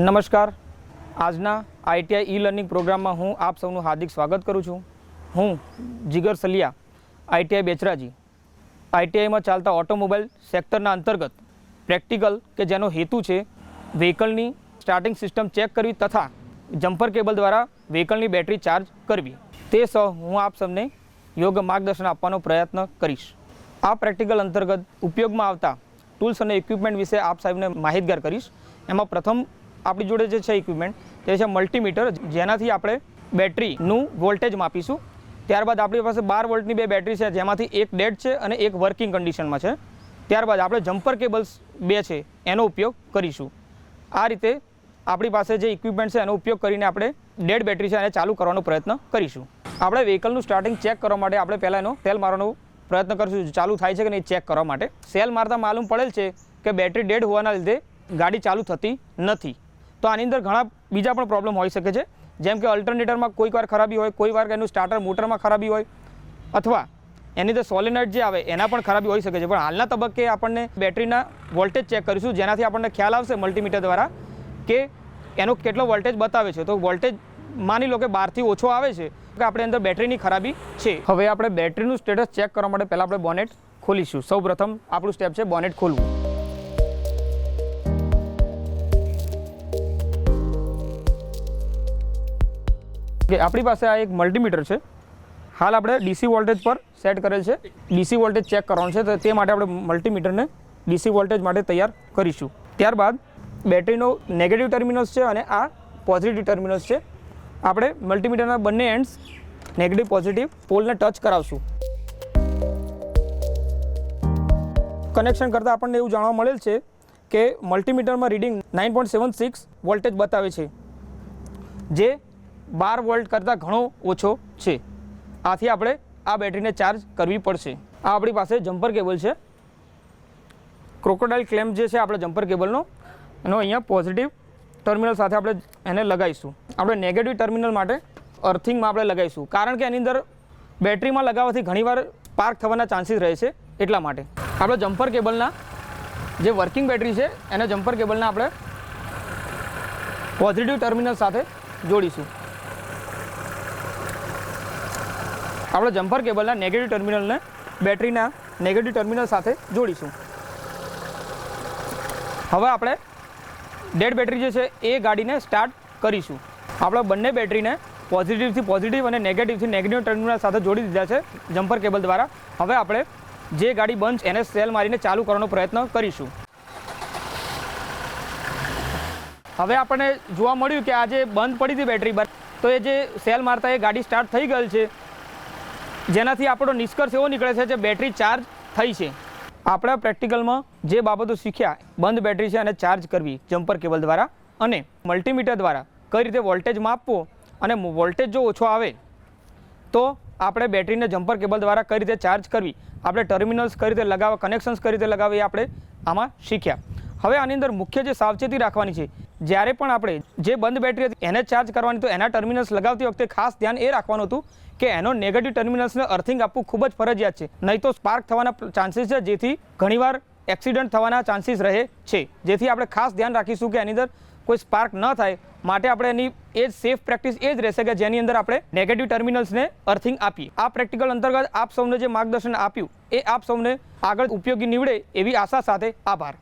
નમસ્કાર. આજના ITI e learning પ્રોગ્રામમાં હું આપ સૌનું હાર્દિક સ્વાગત કરું છું. હું જીગર સલિયા, આઈટીઆઈ બેચરાજી. આઈટીઆઈમાં ચાલતા ઓટોમોબાઈલ સેક્ટરના અંતર્ગત પ્રેક્ટિકલ કે જેનો હેતુ છે વ્હીકલની સ્ટાર્ટિંગ સિસ્ટમ ચેક કરવી તથા જમ્પર કેબલ દ્વારા વ્હીકલની બેટરી ચાર્જ કરવી. તે સહ હું આપ સૌને યોગ્ય માર્ગદર્શન આપવાનો પ્રયત્ન કરીશ. આ પ્રેક્ટિકલ અંતર્ગત ઉપયોગમાં આવતા ટૂલ્સ અને ઇક્વિપમેન્ટ વિશે આપ સાહેબને માહિતગાર કરીશ. એમાં પ્રથમ આપણી જોડે જે છે ઇક્વિપમેન્ટ તે છે મલ્ટીમીટર જેનાથી આપણે બેટરીનું વોલ્ટેજ માપીશું. ત્યારબાદ આપણી પાસે બાર વોલ્ટની બે બેટરી છે, જેમાંથી એક ડેડ છે અને એક વર્કિંગ કન્ડિશનમાં છે. ત્યારબાદ આપણે જમ્પર કેબલ્સ બે છે, એનો ઉપયોગ કરીશું. આ રીતે આપણી પાસે જે ઇક્વિપમેન્ટ છે, એનો ઉપયોગ કરીને આપણે ડેડ બેટરી છે, એને ચાલુ કરવાનો પ્રયત્ન કરીશું. આપણે વ્હીકલનું સ્ટાર્ટિંગ ચેક કરવા માટે આપણે પહેલાં એનો તેલ મારવાનો પ્રયત્ન કરીશું ચાલુ થાય છે કે નહીં ચેક કરવા માટે. સેલ મારતા માલુમ પડેલ છે કે બેટરી ડેડ હોવાના લીધે ગાડી ચાલુ થતી નથી. તો આની અંદર ઘણા બીજા પણ પ્રોબ્લેમ હોઈ શકે છે. જેમ કે અલ્ટરનેટરમાં કોઈક વાર ખરાબી હોય, કોઈ વાર એનું સ્ટાર્ટર મોટરમાં ખરાબી હોય, અથવા એની અંદર સોલેનાઇટ જે આવે, એના પણ ખરાબી હોઈ શકે છે. પણ હાલના તબક્કે આપણને બેટરીના વોલ્ટેજ ચેક કરીશું. જેનાથી આપણને ખ્યાલ આવશે મલ્ટીમીટર દ્વારા કે એનો કેટલો વોલ્ટેજ બતાવે છે. તો વોલ્ટેજ માની લો કે બારથી ઓછો આવે છે, કે આપણે અંદર બેટરીની ખરાબી છે. હવે આપણે બેટરીનું સ્ટેટસ ચેક કરવા માટે પહેલાં આપણે બોનેટ ખોલીશું. સૌ પ્રથમ આપણું સ્ટેપ છે બોનેટ ખોલવું. આપણી પાસે આ એક મલ્ટીમીટર છે. હાલ આપણે ડીસી વોલ્ટેજ પર સેટ કરેલ છે. ડીસી વોલ્ટેજ ચેક કરવાનું છે, તો તે માટે આપણે મલ્ટીમીટરને ડીસી વોલ્ટેજ માટે તૈયાર કરીશું. ત્યારબાદ બેટરીનો નેગેટિવ ટર્મિનલ્સ છે અને આ પોઝિટિવ ટર્મિનલ્સ છે. આપણે મલ્ટીમીટરના બંને એન્ડ્સ નેગેટિવ પોઝિટિવ પોલને ટચ કરાવશું. કનેક્શન કરતાં આપણને એવું જાણવા મળેલ છે કે મલ્ટીમીટરમાં reading nine point seven six voltage બતાવે છે. જે બાર વોલ્ટ કરતાં ઘણો ઓછો છે. આથી આપણે આ બેટરીને ચાર્જ કરવી પડશે. આ આપણી પાસે જમ્પર કેબલ છે. ક્રોકોડાઇલ ક્લેમ્પ જે છે આપણે જમ્પર કેબલનો, એનો અહીંયા પોઝિટિવ ટર્મિનલ સાથે આપણે એને લગાવીશું. આપણે નેગેટિવ ટર્મિનલ માટે અર્થિંગમાં આપણે લગાવીશું. કારણ કે એની અંદર બેટરીમાં લગાવવાથી ઘણીવાર પાર્ક થવાના ચાન્સીસ રહે છે એટલા માટે. આપણે જમ્પર કેબલના જે વર્કિંગ બેટરી છે, એને જમ્પર કેબલને આપણે પોઝિટિવ ટર્મિનલ સાથે જોડીશું. આપણે જમ્પર કેબલના નેગેટિવ ટર્મિનલને બેટરીના નેગેટિવ ટર્મિનલ સાથે જોડીશું. હવે આપણે ડેડ બેટરી જે છે એ ગાડીને સ્ટાર્ટ કરીશું. આપણે બંને બેટરીને પોઝિટિવથી પોઝિટિવ અને નેગેટિવથી નેગેટિવ ટર્મિનલ સાથે જોડી દીધા છે જમ્પર કેબલ દ્વારા. હવે આપણે જે ગાડી બંધ એને સેલ મારીને ચાલુ કરવાનો પ્રયત્ન કરીશું. હવે આપણને જોવા મળ્યું કે આ જે બંધ પડી હતી બેટરી તો એ જે સેલ મારતા એ ગાડી સ્ટાર્ટ થઈ ગયેલ છે. જેનાથી આપણો નિષ્કર્ષ એવો નીકળે છે કે બેટરી ચાર્જ થઈ છે. આપણા પ્રેક્ટિકલમાં જે બાબતો શીખ્યા, બંધ બેટરી છે અને ચાર્જ કરવી જમ્પર કેબલ દ્વારા અને મલ્ટીમીટર દ્વારા કઈ રીતે વોલ્ટેજ માપવો અને વોલ્ટેજ જો ઓછો આવે, તો આપણે બેટરીને જમ્પર કેબલ દ્વારા કઈ રીતે ચાર્જ કરવી, આપણે ટર્મિનલ્સ કઈ રીતે લગાવવા કનેક્શન્સ કઈ રીતે લગાવવા આપણે આમાં શીખ્યા. હવે આની અંદર મુખ્ય જે સાવચેતી રાખવાની છે જ્યારે પણ આપણે જે બંધ બેટરી હતી એને ચાર્જ કરવાની, તો એના ટર્મિનલ્સ લગાવતી વખતે ખાસ ધ્યાન એ રાખવાનું હતું કે એનો નેગેટિવ ટર્મિનલ્સને અર્થિંગ આપવું ખૂબ જ ફરજિયાત છે. નહીં તો સ્પાર્ક થવાના ચાન્સીસ છે, જેથી ઘણીવાર એક્સિડન્ટ થવાના ચાન્સીસ રહે છે. જેથી આપણે ખાસ ધ્યાન રાખીશું કે એની અંદર કોઈ સ્પાર્ક ન થાય. માટે આપણે એની એ જ સેફ પ્રેક્ટિસ એ જ રહેશે કે જેની અંદર આપણે નેગેટિવ ટર્મિનલ્સને અર્થિંગ આપીએ. આ પ્રેક્ટિકલ અંતર્ગત આપ સૌને જે માર્ગદર્શન આપ્યું, એ આપ સૌને આગળ ઉપયોગી નીવડે એવી આશા સાથે આભાર.